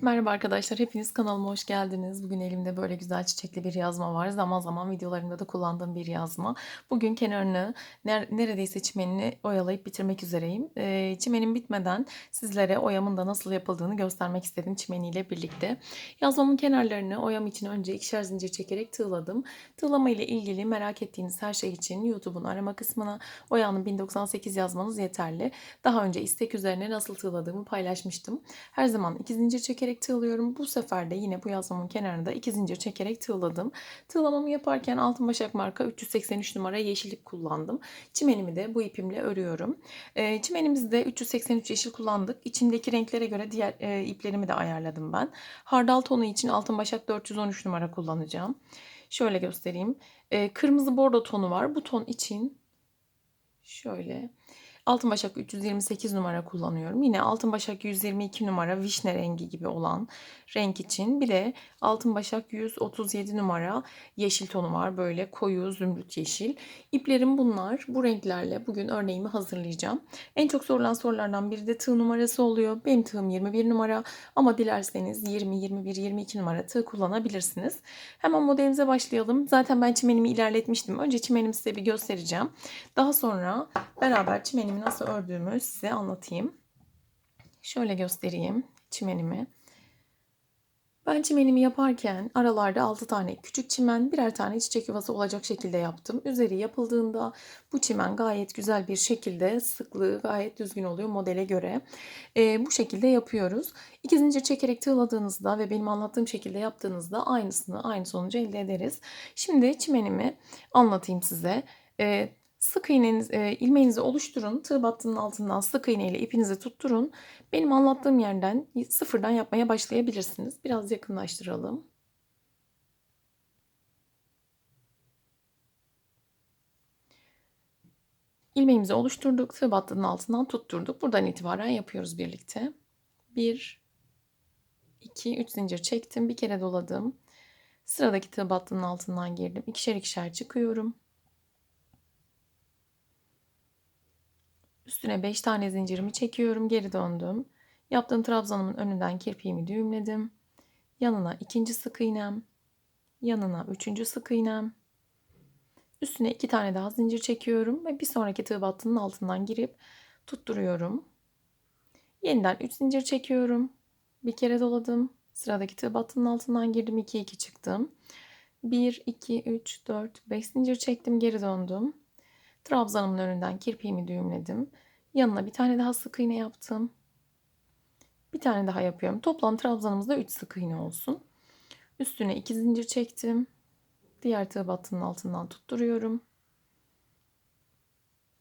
Merhaba arkadaşlar, hepiniz kanalıma hoş geldiniz. Bugün elimde böyle güzel çiçekli bir yazma var. Zaman zaman videolarımda da kullandığım bir yazma. Bugün kenarını ner- neredeyse çimenini oyalayıp bitirmek üzereyim. Ee, çimenim bitmeden sizlere oyamın da nasıl yapıldığını göstermek istedim çimeniyle birlikte. Yazmamın kenarlarını oyam için önce ikişer zincir çekerek tığladım. Tığlama ile ilgili merak ettiğiniz her şey için YouTube'un arama kısmına oyanın 1098 yazmanız yeterli. Daha önce istek üzerine nasıl tığladığımı paylaşmıştım. Her zaman iki zincir çekerek tığlıyorum. Bu sefer de yine bu yazmamın kenarında iki zincir çekerek tığladım. Tığlamamı yaparken altın başak marka 383 numara yeşil ip kullandım. Çimenimi de bu ipimle örüyorum. E, çimenimizde 383 yeşil kullandık. İçindeki renklere göre diğer e, iplerimi de ayarladım ben. Hardal tonu için altın başak 413 numara kullanacağım. Şöyle göstereyim. E, kırmızı bordo tonu var. Bu ton için şöyle Altın başak 328 numara kullanıyorum. Yine altın başak 122 numara vişne rengi gibi olan renk için. Bir de altın başak 137 numara yeşil tonu var. Böyle koyu zümrüt yeşil. İplerim bunlar. Bu renklerle bugün örneğimi hazırlayacağım. En çok sorulan sorulardan biri de tığ numarası oluyor. Benim tığım 21 numara ama dilerseniz 20, 21, 22 numara tığ kullanabilirsiniz. Hemen modelimize başlayalım. Zaten ben çimenimi ilerletmiştim. Önce çimenimi size bir göstereceğim. Daha sonra beraber çimenimi nasıl ördüğümü size anlatayım. Şöyle göstereyim çimenimi. Ben çimenimi yaparken aralarda 6 tane küçük çimen, birer tane çiçek yuvası olacak şekilde yaptım. Üzeri yapıldığında bu çimen gayet güzel bir şekilde sıklığı gayet düzgün oluyor modele göre. Ee, bu şekilde yapıyoruz. İki zincir çekerek tığladığınızda ve benim anlattığım şekilde yaptığınızda aynısını, aynı sonucu elde ederiz. Şimdi çimenimi anlatayım size. Ee, Sık iğneniz, e, ilmeğinizi oluşturun. Tığ battının altından sık iğne ile ipinizi tutturun. Benim anlattığım yerden sıfırdan yapmaya başlayabilirsiniz. Biraz yakınlaştıralım. İlmeğimizi oluşturduk. Tığ battının altından tutturduk. Buradan itibaren yapıyoruz birlikte. 1 2 3 zincir çektim. Bir kere doladım. Sıradaki tığ battının altından girdim. İkişer ikişer çıkıyorum. Üstüne 5 tane zincirimi çekiyorum. Geri döndüm. Yaptığım trabzanımın önünden kirpiğimi düğümledim. Yanına ikinci sık iğnem. Yanına üçüncü sık iğnem. Üstüne iki tane daha zincir çekiyorum ve bir sonraki tığ battının altından girip tutturuyorum. Yeniden 3 zincir çekiyorum. Bir kere doladım. Sıradaki tığ battının altından girdim. 2 2 çıktım. 1 2 3 4 5 zincir çektim, geri döndüm. Trabzanımın önünden kirpiğimi düğümledim. Yanına bir tane daha sık iğne yaptım. Bir tane daha yapıyorum. Toplam trabzanımızda 3 sık iğne olsun. Üstüne 2 zincir çektim. Diğer tığ battının altından tutturuyorum.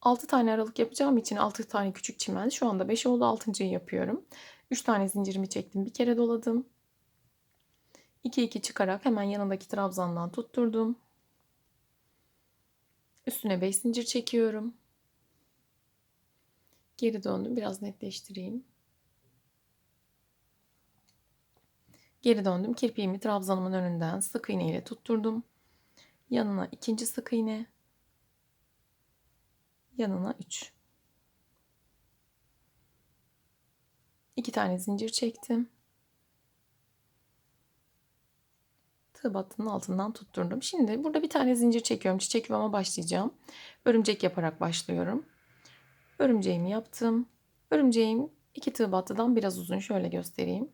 6 tane aralık yapacağım için 6 tane küçük çimen. Şu anda 5 oldu. 6.yı yapıyorum. 3 tane zincirimi çektim. Bir kere doladım. 2 2 çıkarak hemen yanındaki trabzandan tutturdum. Üstüne 5 zincir çekiyorum. Geri döndüm. Biraz netleştireyim. Geri döndüm. Kirpiğimi trabzanımın önünden sık iğne ile tutturdum. Yanına ikinci sık iğne. Yanına 3. İki tane zincir çektim. Tığ battının altından tutturdum. Şimdi burada bir tane zincir çekiyorum. Çiçek yuvama başlayacağım. Örümcek yaparak başlıyorum. Örümceğimi yaptım. Örümceğim iki tığ battıdan biraz uzun. Şöyle göstereyim.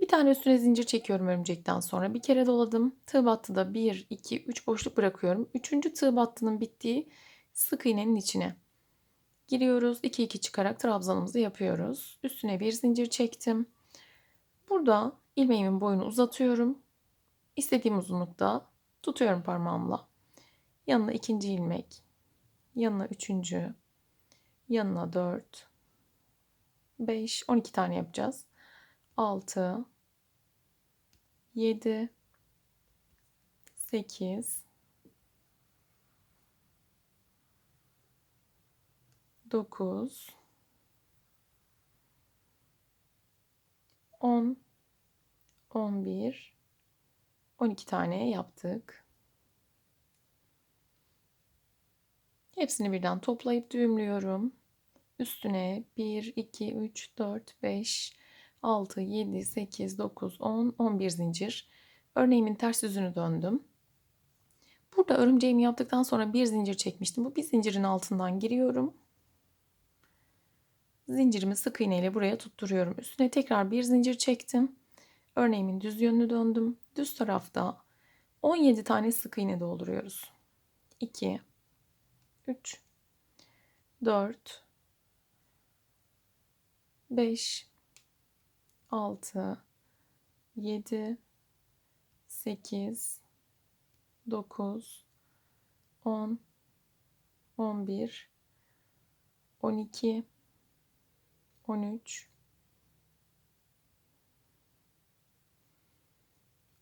Bir tane üstüne zincir çekiyorum örümcekten sonra. Bir kere doladım. Tığ battıda 1, 2, 3 boşluk bırakıyorum. Üçüncü tığ battının bittiği sık iğnenin içine. Giriyoruz. 2 2 çıkarak trabzanımızı yapıyoruz. Üstüne bir zincir çektim. Burada ilmeğimin boyunu uzatıyorum. İstediğim uzunlukta tutuyorum parmağımla. Yanına ikinci ilmek, yanına üçüncü, yanına dört, beş, on iki tane yapacağız. Altı, yedi, sekiz, dokuz, on, on bir, 12 tane yaptık. Hepsini birden toplayıp düğümlüyorum. Üstüne 1, 2, 3, 4, 5, 6, 7, 8, 9, 10, 11 zincir. Örneğimin ters yüzünü döndüm. Burada örümceğimi yaptıktan sonra bir zincir çekmiştim. Bu bir zincirin altından giriyorum. Zincirimi sık iğne ile buraya tutturuyorum. Üstüne tekrar bir zincir çektim. Örneğimin düz yönünü döndüm. Düz tarafta 17 tane sık iğne dolduruyoruz. 2 3 4 5 6 7 8 9 10 11 12 13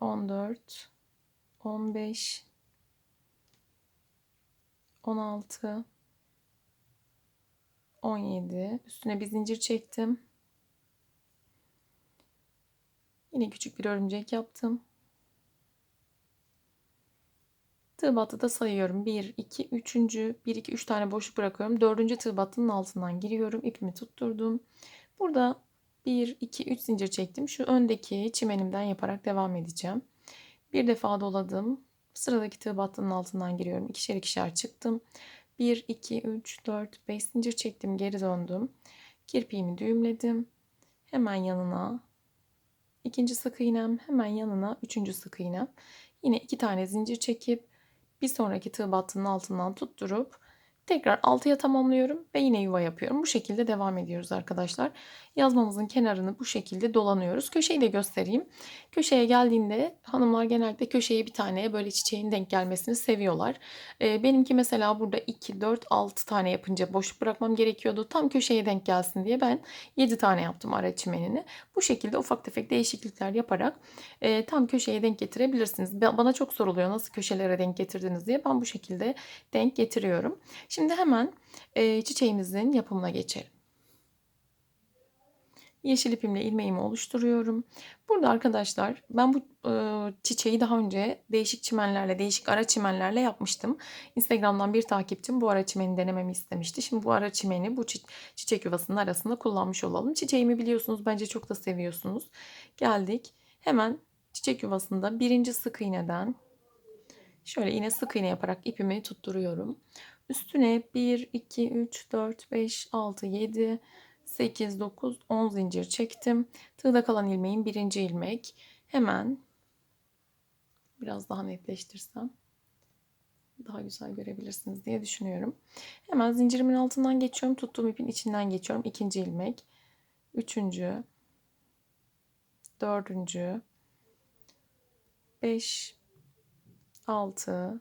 14 15 16 17 üstüne bir zincir çektim. Yine küçük bir örümcek yaptım. Tığ battı da sayıyorum. 1, 2, 3. 1, 2, 3 tane boşluk bırakıyorum. 4. tığ battının altından giriyorum. İpimi tutturdum. Burada 1, 2, 3 zincir çektim. Şu öndeki çimenimden yaparak devam edeceğim. Bir defa doladım. Sıradaki tığ battının altından giriyorum. İkişer ikişer çıktım. 1, 2, 3, 4, 5 zincir çektim. Geri döndüm. Kirpiğimi düğümledim. Hemen yanına ikinci sık iğnem. Hemen yanına üçüncü sık iğnem. Yine iki tane zincir çekip bir sonraki tığ battının altından tutturup tekrar altıya tamamlıyorum ve yine yuva yapıyorum. Bu şekilde devam ediyoruz arkadaşlar. Yazmamızın kenarını bu şekilde dolanıyoruz. Köşeyi de göstereyim. Köşeye geldiğinde hanımlar genellikle köşeye bir tane böyle çiçeğin denk gelmesini seviyorlar. Ee, benimki mesela burada 2, 4, 6 tane yapınca boşluk bırakmam gerekiyordu. Tam köşeye denk gelsin diye ben 7 tane yaptım ara çimenini. Bu şekilde ufak tefek değişiklikler yaparak e, tam köşeye denk getirebilirsiniz. Bana çok soruluyor nasıl köşelere denk getirdiniz diye. Ben bu şekilde denk getiriyorum. Şimdi hemen e, çiçeğimizin yapımına geçelim. Yeşil ipimle ilmeğimi oluşturuyorum. Burada arkadaşlar ben bu e, çiçeği daha önce değişik çimenlerle, değişik ara çimenlerle yapmıştım. Instagram'dan bir takipçim bu ara çimeni denememi istemişti. Şimdi bu ara çimeni bu çi çiçek yuvasının arasında kullanmış olalım. Çiçeğimi biliyorsunuz bence çok da seviyorsunuz. Geldik. Hemen çiçek yuvasında birinci sık iğneden şöyle yine sık iğne yaparak ipimi tutturuyorum. Üstüne 1, 2, 3, 4, 5, 6, 7, 8, 9, 10 zincir çektim. Tığda kalan ilmeğin birinci ilmek. Hemen biraz daha netleştirsem daha güzel görebilirsiniz diye düşünüyorum. Hemen zincirimin altından geçiyorum. Tuttuğum ipin içinden geçiyorum. İkinci ilmek. Üçüncü. Dördüncü. Beş. Altı.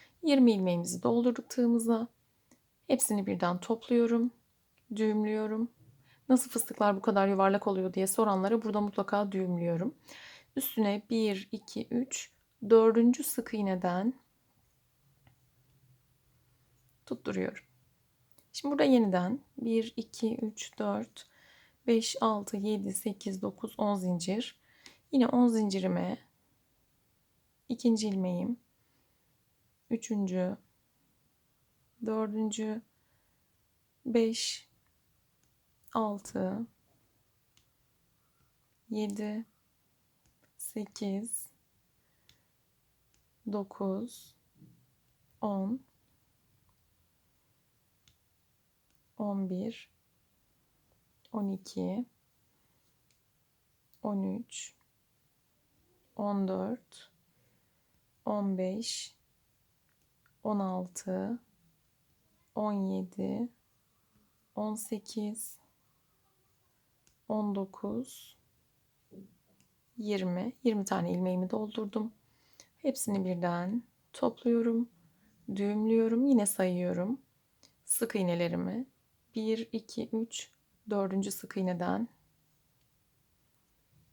20 ilmeğimizi doldurduk tığımıza. Hepsini birden topluyorum. Düğümlüyorum. Nasıl fıstıklar bu kadar yuvarlak oluyor diye soranlara burada mutlaka düğümlüyorum. Üstüne 1, 2, 3, 4. sık iğneden tutturuyorum. Şimdi burada yeniden 1, 2, 3, 4, 5, 6, 7, 8, 9, 10 zincir. Yine 10 zincirime ikinci ilmeğim üçüncü, dördüncü, beş, altı, yedi, sekiz, dokuz, on, on bir, on iki, on üç, on dört, on beş, 16 17 18 19 20 20 tane ilmeğimi doldurdum. Hepsini birden topluyorum. Düğümlüyorum. Yine sayıyorum. Sık iğnelerimi 1 2 3 4. sık iğneden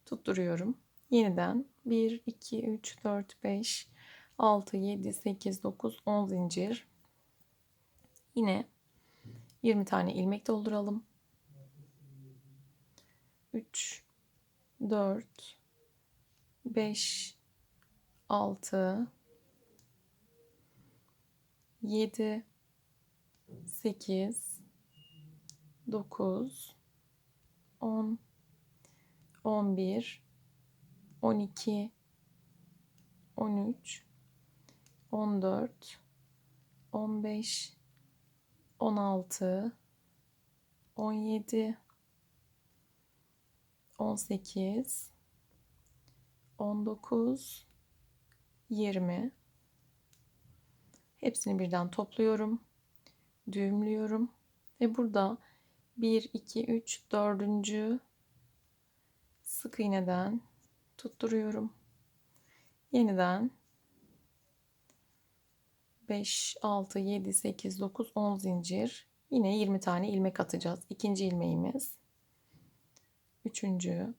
tutturuyorum. Yeniden 1, 2, 3, 4, 5, 6, 7, 8, 9, 10 zincir. Yine 20 tane ilmek dolduralım. 3, 4, 5, 6, 7, 8, 9, 10, 11, 12, 13, 14, 15, 16, 17, 18, 19, 20. Hepsini birden topluyorum. Düğümlüyorum. Ve burada 1, 2, 3, 4. sık iğneden tutturuyorum. Yeniden 5, 6, 7, 8, 9, 10 zincir. Yine 20 tane ilmek atacağız. İkinci ilmeğimiz. Üçüncü.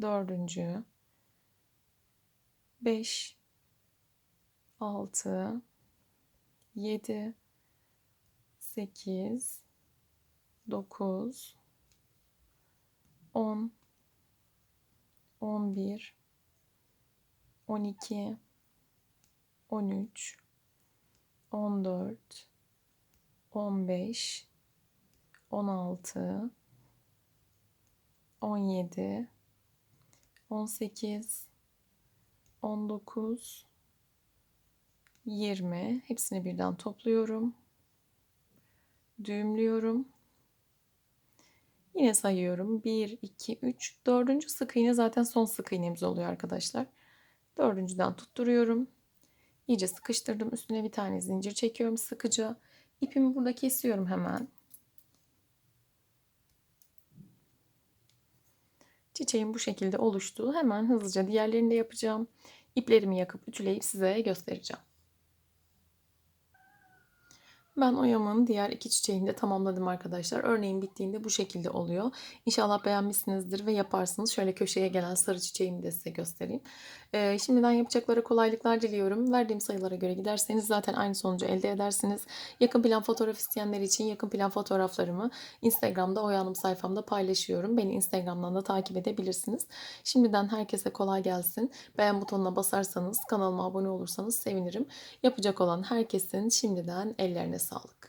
Dördüncü. 5, 6, 7, 8, 9, 10, 11, 12, 13, 14, 15, 16, 17, 18, 19, 20. Hepsini birden topluyorum. Düğümlüyorum. Yine sayıyorum. 1, 2, 3. Dördüncü sık iğne zaten son sık iğnemiz oluyor arkadaşlar. Dördüncüden tutturuyorum. İyice sıkıştırdım. Üstüne bir tane zincir çekiyorum sıkıca. İpimi burada kesiyorum hemen. Çiçeğim bu şekilde oluştu. Hemen hızlıca diğerlerini de yapacağım. İplerimi yakıp ütüleyip size göstereceğim. Ben oyamın diğer iki çiçeğini de tamamladım arkadaşlar. Örneğin bittiğinde bu şekilde oluyor. İnşallah beğenmişsinizdir ve yaparsınız. Şöyle köşeye gelen sarı çiçeğimi de size göstereyim. Ee, şimdiden yapacaklara kolaylıklar diliyorum. Verdiğim sayılara göre giderseniz zaten aynı sonucu elde edersiniz. Yakın plan fotoğraf isteyenler için yakın plan fotoğraflarımı Instagram'da Oya Hanım sayfamda paylaşıyorum. Beni Instagram'dan da takip edebilirsiniz. Şimdiden herkese kolay gelsin. Beğen butonuna basarsanız, kanalıma abone olursanız sevinirim. Yapacak olan herkesin şimdiden ellerine sağlık.